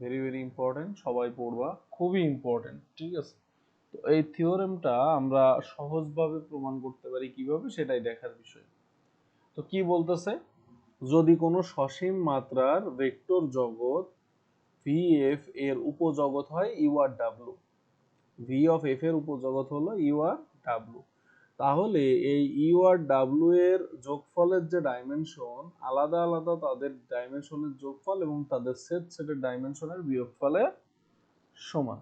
Very very important সবাই পড়বা। খুবই ইম্পর্টেন্ট ঠিক আছে? তো এই থিওরেমটা আমরা সহজভাবে প্রমাণ করতে পারি কীভাবে, সেটাই দেখার বিষয়। তো কি বলতেছে? যদি কোনো সসীম মাত্রার ভেক্টর জগৎ ভি এফ এর উপজগৎ হয় ইউ আর ডাব্লু ভি অফ এফ এর উপজগৎ হলো ইউ আর ডাব্লু তাহলে এই ইউ আর ডাব্লু এর যোগফলের যে ডাইমেনশন আলাদা আলাদা তাদের ডাইমেনশনের যোগফল এবং তাদের সেট সেটের ডাইমেনশনের বিয়োগফলের সমান।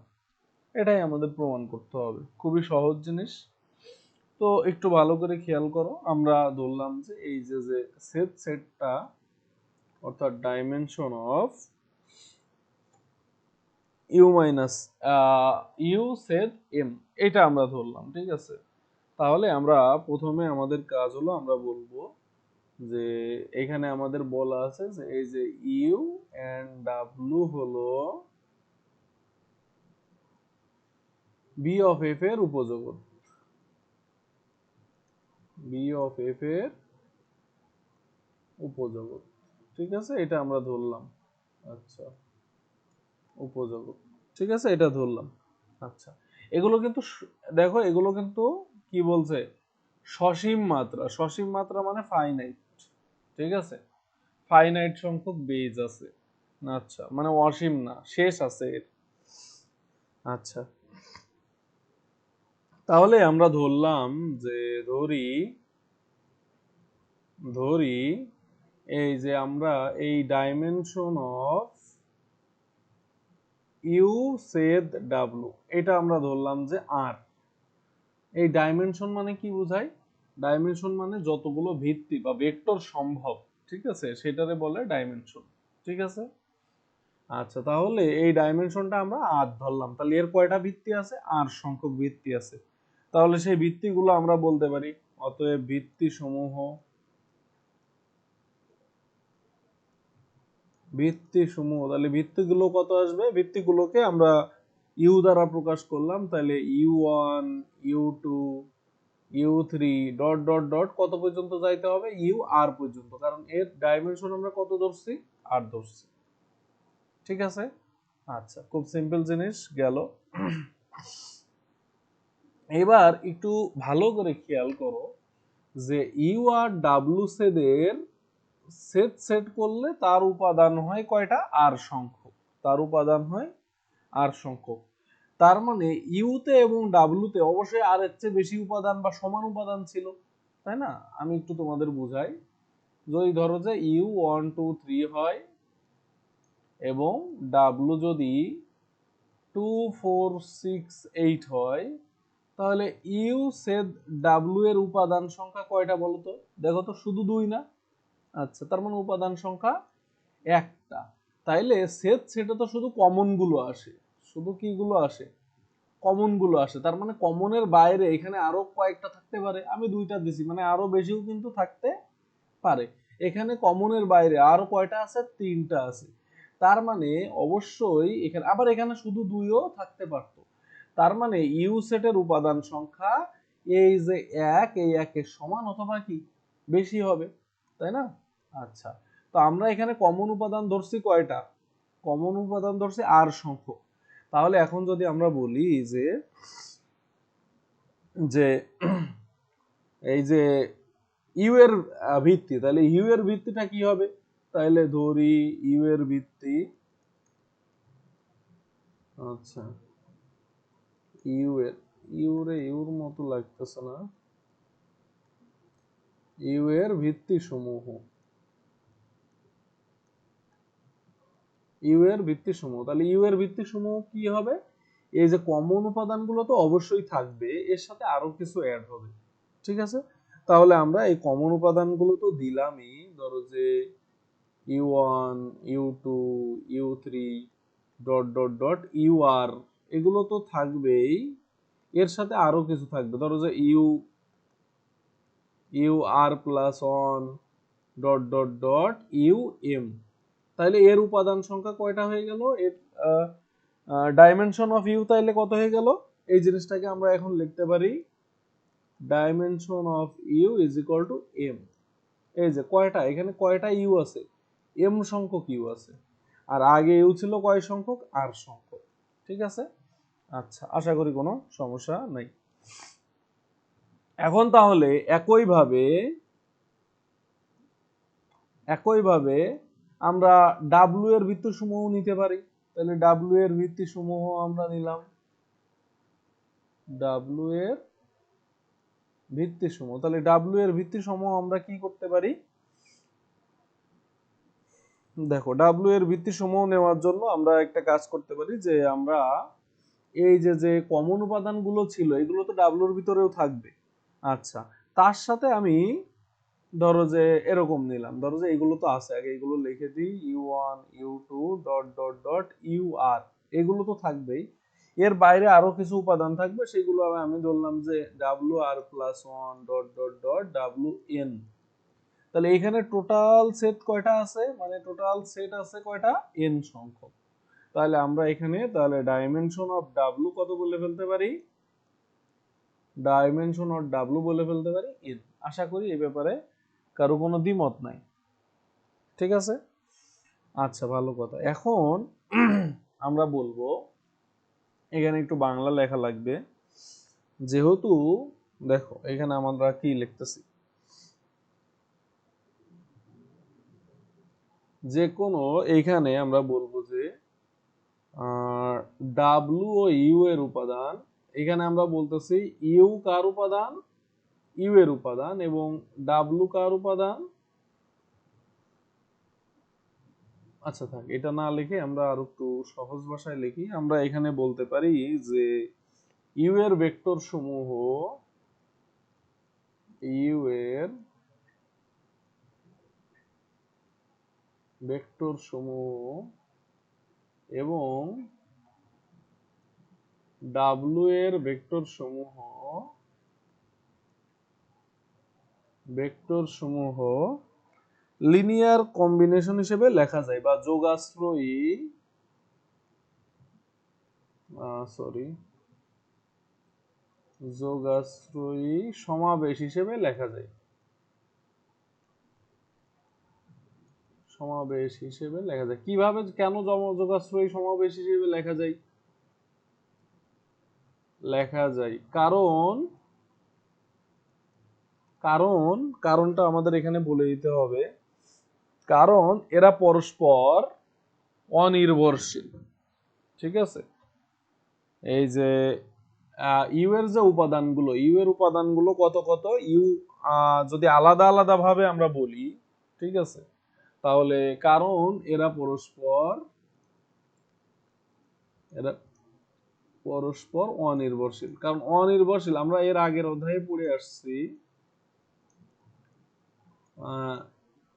এটাই আমাদের প্রমাণ করতে হবে। খুবই সহজ জিনিস। তো একটু ভালো করে খেয়াল করো, আমরা ধরলাম যে এই যে যে সেট সেটটা অর্থাৎ dimension of U minus U set M এটা আমরা ধরলাম, ঠিক আছে? তাহলে আমরা প্রথমে আমাদের কাজ হলো আমরা বলব যে এখানে আমাদের বলা আছে যে এই যে ইউ এন্ড ডাব্লু হলো বি অফ এফ এর উপজগৎ বি অফ এফ এর উপজগৎ ঠিক আছে? এটা আমরা ধরলাম। আচ্ছা। উপজগৎ ঠিক আছে? এটা ধরলাম। আচ্ছা। এগুলো কিন্তু দেখো, এগুলো কিন্তু কি বলছে? সসীম মাত্রা। সসীম মাত্রা মানে ফাইনাইট ঠিক আছে? ফাইনাইট সংখ্যক বেজ আছে। আচ্ছা মানে অসীম না, শেষ আছে এর। আচ্ছা। তাহলে আমরা ধরলাম যে, ধরি ধরি এই যে আমরা এই dimension of U set W এটা আমরা ধরলাম যে আর এই ডাইমেনশন মানে কি বোঝায় ডাইমেনশন মানে যতগুলো ভিত্তি বা ভেক্টর সম্ভব, ঠিক আছে? সেটারে বলে ডাইমেনশন ঠিক আছে? আচ্ছা তাহলে এই ডাইমেনশনটা আমরা আর ধরলাম। তাহলে এর কয়টা ভিত্তি আছে? আর সংখ্যক ভিত্তি আছে। তাহলে সেই ভিত্তিগুলো আমরা বলতে পারি। অতএব ভিত্তি সমূহ ভিত্তি সমূহ, তাহলে ভিত্তিগুলো কত আসবে? ভিত্তিগুলোকে আমরা ইউ দ্বারা প্রকাশ করলাম, তাহলে U one, U two, U three, dot dot dot, কত পর্যন্ত যাইতে হবে? ইউ আর পর্যন্ত। কারণ এর ডাইমেনশন আমরা কত ধরছি? আর ধরছি। ঠিক আছে? আচ্ছা খুব সিম্পল জিনিস, গেল। এবার একটু ভালো করে খেয়াল করো যে ইউ আর ডাব্লু সেদের সেট সেট করলে তার উপাদান হয় কয়টা? আর সংখ্যক। তার উপাদান হয় আর সংখ্যক। তার মানে ইউতে এবং ডাব্লুতে অবশ্যই আর এর চেয়ে বেশি উপাদান বা সমান উপাদান ছিল, তাই না? আমি একটু তোমাদের বুঝাই। যদি ধরো যে ইউ ওয়ান টু থ্রি হয় এবং ডাব্লু যদি টু ফোর সিক্স এইট হয়, তাহলে ইউ সেদ ডাব্লু এর উপাদান সংখ্যা কয়টা বলো তো? দেখো তো, শুধু দুই না? আচ্ছা তার মানে উপাদান সংখ্যা একটা। তাইলে সেট সেটা তো শুধু কমনগুলো আসে। শুধু কি গুলো আসে কমনগুলো আসে। তার মানে কমনের বাইরে এখানে আরও কয়েকটা থাকতে পারে, আমি দুইটা দিছি মানে আরও বেশিও কিন্তু থাকতে পারে। এখানে কমনের বাইরে আরও কয়টা আছে? তিনটা আছে। তার মানে অবশ্যই এখানে, আবার এখানে শুধু দুইও থাকতে পারতো। তার মানে ইউ সেটের উপাদান সংখ্যা এই যে এক, এই একের সমান অথবা কি? বেশি হবে, তাই না? আচ্ছা তো আমরা এখানে কমন উপাদান ধরছি কয়টা? কমন উপাদান ধরছি আর সংখ্যক। তাহলে এখন যদি আমরা বলি যে যে এই যে ইউ এর ভিত্তি, তাহলে ইউ এর ভিত্তিটা কি হবে? তাহলে ধরি ইউ এর ভিত্তি আচ্ছা ইউ এর ইউ রে ইউর মতো লাগতেছে না। ইউ এর ভিত্তি সমূহ ইউ এর ভিত্তি সমূহ। তাহলে ইউ এর ভিত্তি সমূহ কি হবে? এই যে কমন উপাদানগুলো তো অবশ্যই থাকবে, এর সাথে আরও কিছু অ্যাড হবে। ঠিক আছে? তাহলে আমরা এই কমন উপাদানগুলো তো দিলামই। ধরো যে U one U two U three dot dot dot U R এগুলো তো থাকবেই। এর সাথে আরও কিছু থাকবে। ধরো যে U U R plus one dot dot dot U M তাহলে এর উপাদান সংখ্যা কয়টা হয়ে গেল? এর ডাইমেনশন অফ ইউ তাহলে কত হয়ে গেল? এই জিনিসটাকে আমরা এখন লিখতে পারি dimension of U is equal to M এই যে কয়টা? এখানে কয়টা ইউ আছে? এম সংখ্যক ইউ আছে। আর আগে ইউ ছিল কয় সংখ্যক? আর সংখ্যক। ঠিক আছে? আচ্ছা আশা করি কোনো সমস্যা নাই। এখন তাহলে একইভাবে একইভাবে আমরা ডাব্লিউ এর ভিত্তি সমূহ নিতে পারি। তাহলে ডাব্লিউ এর ভিত্তি সমূহ আমরা নিলাম। ডাব্লিউ এর ভিত্তি সমূহ তাহলে ডাব্লিউ এর ভিত্তি সমূহ আমরা কি করতে পারি? দেখো ডাব্লিউ এর ভিত্তি সমূহ নেওয়ার জন্য আমরা একটা কাজ করতে পারি যে আমরা এই যে যে কমন উপাদানগুলো ছিল, এগুলো তো ডাব্লিউর ভিতরেও থাকবে। আচ্ছা তার সাথে আমি ধরো যে এরকম নিলাম। ধরো যে এগুলো তো আছে, আগে এগুলো লিখে দিই U one U two dot dot dot U R এগুলো তো থাকবেই। এর বাইরে আরও কিছু উপাদান থাকবে, সেগুলো আমি- ধরলাম যে W R plus one dot dot dot W N তাহলে এখানে টোটাল সেট কয়টা আছে? মানে টোটাল সেট আছে কয়টা? এন সংখ্যক। তাহলে আমরা এখানে, তাহলে ডাইমেনশন অফ ডাব্লু কত বলে ফেলতে পারি? ডাইমেনশন অফ ডাব্লু বলে ফেলতে পারি এন আশা করি এই ব্যাপারে কারও কোনো দ্বিমত নাই। ঠিক আছে? আচ্ছা ভালো কথা। এখন আমরা বলব, এখানে একটু বাংলা লেখা লাগবে। যেহেতু, দেখো, এখানে আমরা কি লিখতেছি? যে কোনো, এইখানে আমরা বলব যে ডাব্লু ও ইউ এর উপাদান। এখানে আমরা বলতেছি ইউ কার উপাদান? ইউ এর উপাদান এবং ডাব্লু কার উপাদান? আচ্ছা থাক, এটা না লিখে আমরা আর একটু সহজ ভাষায় লিখি। আমরা এখানে বলতে পারি যে ইউ এর ভেক্টর সমূহ ইউ এর ভেক্টর সমূহ এবং ডাব্লু এর ভেক্টর সমূহ ভেক্টর সমূহ লিনিয়ার কম্বিনেশন হিসেবে লেখা যায় বা যোগাশ্রয়ী সরি যোগাশ্রয়ী সমাবেশ হিসেবে লেখা যায়। সমাবেশ হিসেবে লেখা যায়। কীভাবে, কেন যোগাশ্রয়ী সমাবেশ হিসেবে লেখা যায়? লেখা যায় কারণ কারণ, কারণটা আমাদের এখানে বলে দিতে হবে। কারণ, এরা পরস্পর অনির্ভরশীল। ঠিক আছে? এই যে ইউ এর যে উপাদানগুলো, ইউ এর উপাদানগুলো কত কত? ইউ যদি আলাদা আলাদা ভাবে আমরা বলি, ঠিক আছে? তাহলে কারণ, এরা পরস্পর এরা পরস্পর অনির্ভরশীল। কারণ অনির্ভরশীল, আমরা এর আগের অধ্যায়ে পড়ে আসছি।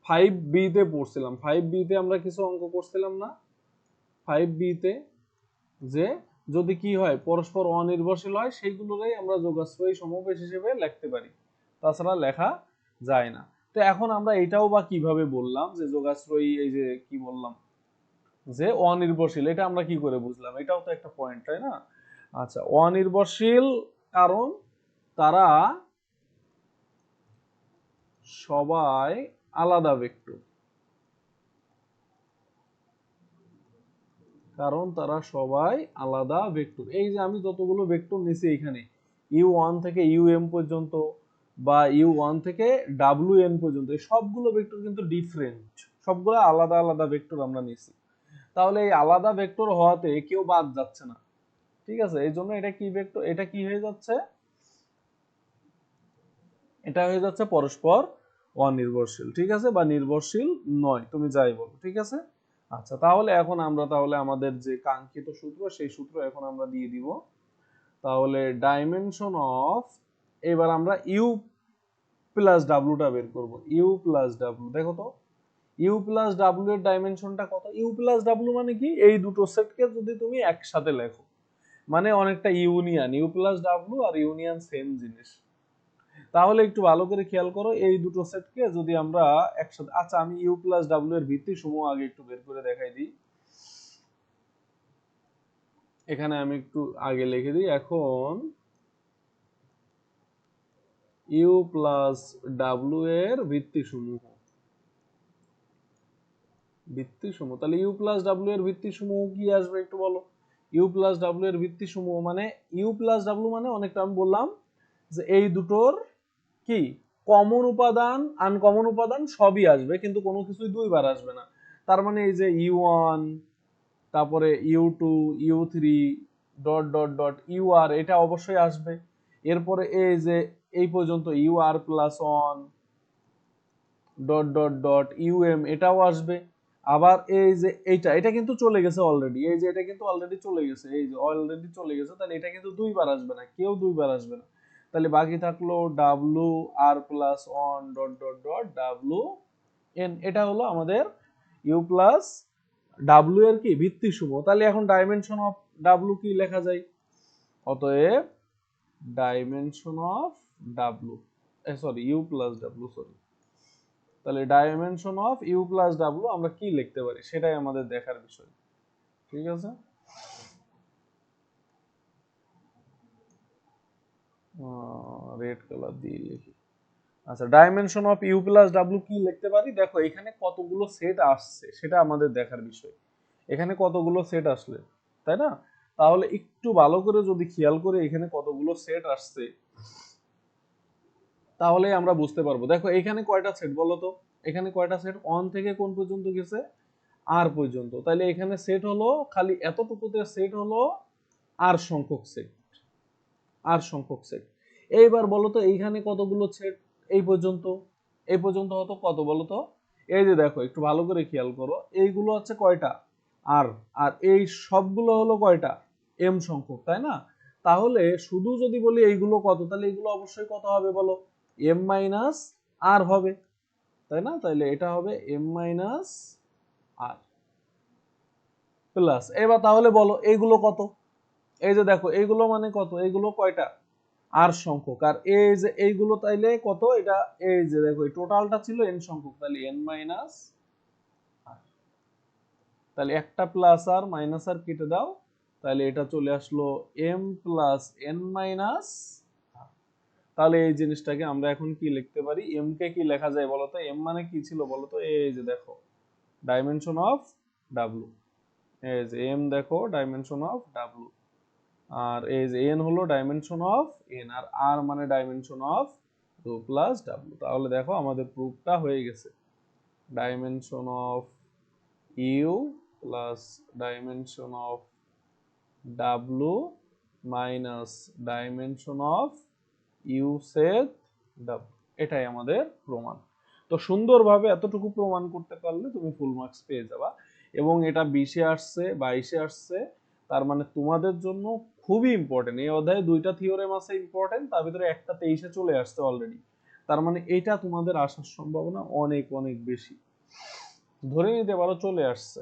ফাইভ বিতে পড়ছিলাম। ফাইভ বিতে আমরা কিছু অঙ্ক করছিলাম না। ফাইভ বিতে যে যদি কি হয়, পরস্পর অনির্ভরশীল হয় সেইগুলোরই আমরা যোগাশ্রয়ী সমাবেশ হিসেবে লিখতে পারি। তাছাড়া লেখা যায় না। তো এখন আমরা এটাও বা কীভাবে বললাম যে যোগাশ্রয়ী, এই যে কি বললাম, যে অনির্ভরশীল, এটা আমরা কি করে বুঝলাম? এটাও তো একটা পয়েন্ট তাই না? আচ্ছা অনির্ভরশীল কারণ তারা সবাই আলাদা ভেক্টর কারণ তারা সবাই আলাদা ভেক্টর এই যে আমি যতগুলো ভেক্টর নিছি এখানে, ইউ ওয়ান থেকে ইউ এম পর্যন্ত বা ইউ ওয়ান থেকে ডাব্লিউ এন পর্যন্ত, এই সবগুলো ভেক্টর কিন্তু ডিফারেন্ট সবগুলো আলাদা আলাদা ভেক্টর আমরা নিছি। তাহলে এই আলাদা ভেক্টর হওয়াতে কেউ বাদ যাচ্ছে না। ঠিক আছে? এই জন্য এটা কি ভেক্টর এটা কি হয়ে যাচ্ছে? এটা হয়ে যাচ্ছে পরস্পর অনির্ভরশীল ঠিক আছে? বা নির্ভরশীল নয়, তুমি যাই বলো, ঠিক আছে? আচ্ছা তাহলে এখন আমরা তাহলে আমাদের যে কাঙ্ক্ষিত সূত্র, সেই সূত্র এখন আমরা দিয়ে দিব। তাহলে ডাইমেনশন অফ এবার আমরা ইউ প্লাস ডাব্লুটা বের করব। ইউ প্লাস ডাব্লু দেখো তো ইউ প্লাস ডাব্লু এর ডাইমেনশনটা কত? ইউ প্লাস ডাব্লু মানে কি? এই দুটো সেটকে যদি তুমি একসাথে লেখো। মানে অনেকটা ইউনিয়ন ইউ প্লাস ডাব্লু আর ইউনিয়ন সেম জিনিস। তাহলে একটু ভালো করে খেয়াল করো, এই দুটো সেটকে যদি আমরা একসাথে আচ্ছা আমি ইউ প্লাস ডাব্লিউ এর ভিত্তি সমূহ আগে একটু বের করে দেখাই দিই। এখানে আমি একটু আগে লিখে দিই, এখন ইউ প্লাস ডাব্লিউ এর ভিত্তি সমূহ। ভিত্তি সমূহ, তাহলে ইউ প্লাস ডাব্লিউ এর ভিত্তি সমূহ কি আসবে একটু বলো? ইউ প্লাস ডাব্লিউ এর ভিত্তি সমূহ মানে ইউ প্লাস ডাব্লিউ মানে অনেকটা আমি বললাম যে এই দুটোর কি? কমন উপাদান আনকমন উপাদান সবই আসবে, কিন্তু কোনো কিছুই দুইবার আসবে না। তার মানে এই যে ইউ ওয়ান তারপরে U two U three dot dot dot U R এটা অবশ্যই আসবে। এরপরে এই যে, এই পর্যন্ত U R plus one dot dot dot U M এটাও আসবে। আবার এই যে, এইটা, এটা কিন্তু চলে গেছে অলরেডি এই যে, এটা কিন্তু অলরেডি চলে গেছে। এই যে অলরেডি চলে গেছে, তাহলে এটা কিন্তু দুইবার আসবে না। কেউ দুইবার আসবে না। তাহলে বাকি থাকল W R plus one dot dot dot W N এটা হলো আমাদের ইউ প্লাস ডাব্লু এর কি? ভিত্তি সমূহ তাহলে এখন ডাইমেনশন অফ ডাব্লু কি লেখা যায়? অতএব dimension of W sorry U plus W sorry তাহলে dimension of U plus W আমরা কি লিখতে পারি? সেটাই আমাদের দেখার বিষয়। ঠিক আছে? রেড কালার দিয়ে লিখি। আচ্ছা dimension of U plus W কি লিখতে পারি? দেখো, এখানে কতগুলো সেট আসছে, সেটা আমাদের দেখার বিষয়। এখানে কতগুলো সেট আসলে, তাই না? তাহলে একটু ভালো করে যদি খেয়াল করে এখানে কতগুলো সেট আসছে, তাহলে আমরা বুঝতে পারব। দেখো, এখানে কয়টা সেট বলো তো? এখানে কয়টা সেট অন থেকে কোন পর্যন্ত গেছে? আর পর্যন্ত। তাহলে এখানে সেট হলো, খালি এতটুকুতে সেট হলো আর সংখ্যক সেট আর সংখ্যক সেট। এইবার বলো তো, এইখানে কতগুলো সেট? এই পর্যন্ত। এই পর্যন্ত হতো কত বলো তো? এই যে দেখো, একটু ভালো করে খেয়াল করো। এইগুলো হচ্ছে কয়টা? আর আর এই সবগুলো হলো কয়টা? এম সংখ্যক, তাই না? তাহলে শুধু যদি বলি এইগুলো কত, তাহলে এইগুলো অবশ্যই কত হবে বলো? এম মাইনাস আর হবে, তাই না? তাহলে এটা হবে এম মাইনাস আর প্লাস এবার তাহলে বলো, এইগুলো কত? এই যে দেখো এইগুলো মানে কত? এইগুলো কয়টা? আর সংখ্যক। আর এই যে এইগুলো তাইলে কত? এটা এই যে দেখো টোটালটা ছিল এন সংখ্যক। তাহলে এন মাইনাস তাহলে একটা প্লাস আর মাইনাস আর কেটে দাও। তাহলে এটা চলে আসলো এম প্লাস এন মাইনাস তাহলে এই জিনিসটাকে আমরা এখন কি লিখতে পারি? এম কে কি লেখা যায় বলতো? এম মানে কি ছিল বলতো? এই যে দেখো ডাইমেনশন অফ ডাব্লু এই যে এম দেখো ডাইমেনশন অফ ডাব্লু আর এই যে এন হলো dimension of N R R মানে dimension of two plus W তাহলে দেখো আমাদের প্রুফটা হয়ে গেছে। Dimension of U plus dimension of W minus dimension of U set W এটাই আমাদের প্রমাণ। তো সুন্দরভাবে এতটুকু প্রমাণ করতে পারলে তুমি ফুল মার্কস পেয়ে যাবা। এবং এটা বিশে আসছে, বাইশে আসছে তার মানে তোমাদের জন্য খুবই ইম্পর্টেন্ট এই অধ্যায়ে দুইটা থিওরেম আছে ইম্পর্টেন্ট তার ভিতরে একটা তেইশে চলে আসছে অলরেডি তার মানে এটা তোমাদের আসার সম্ভাবনা অনেক অনেক বেশি। ধরে নিতে পারো চলে আসছে।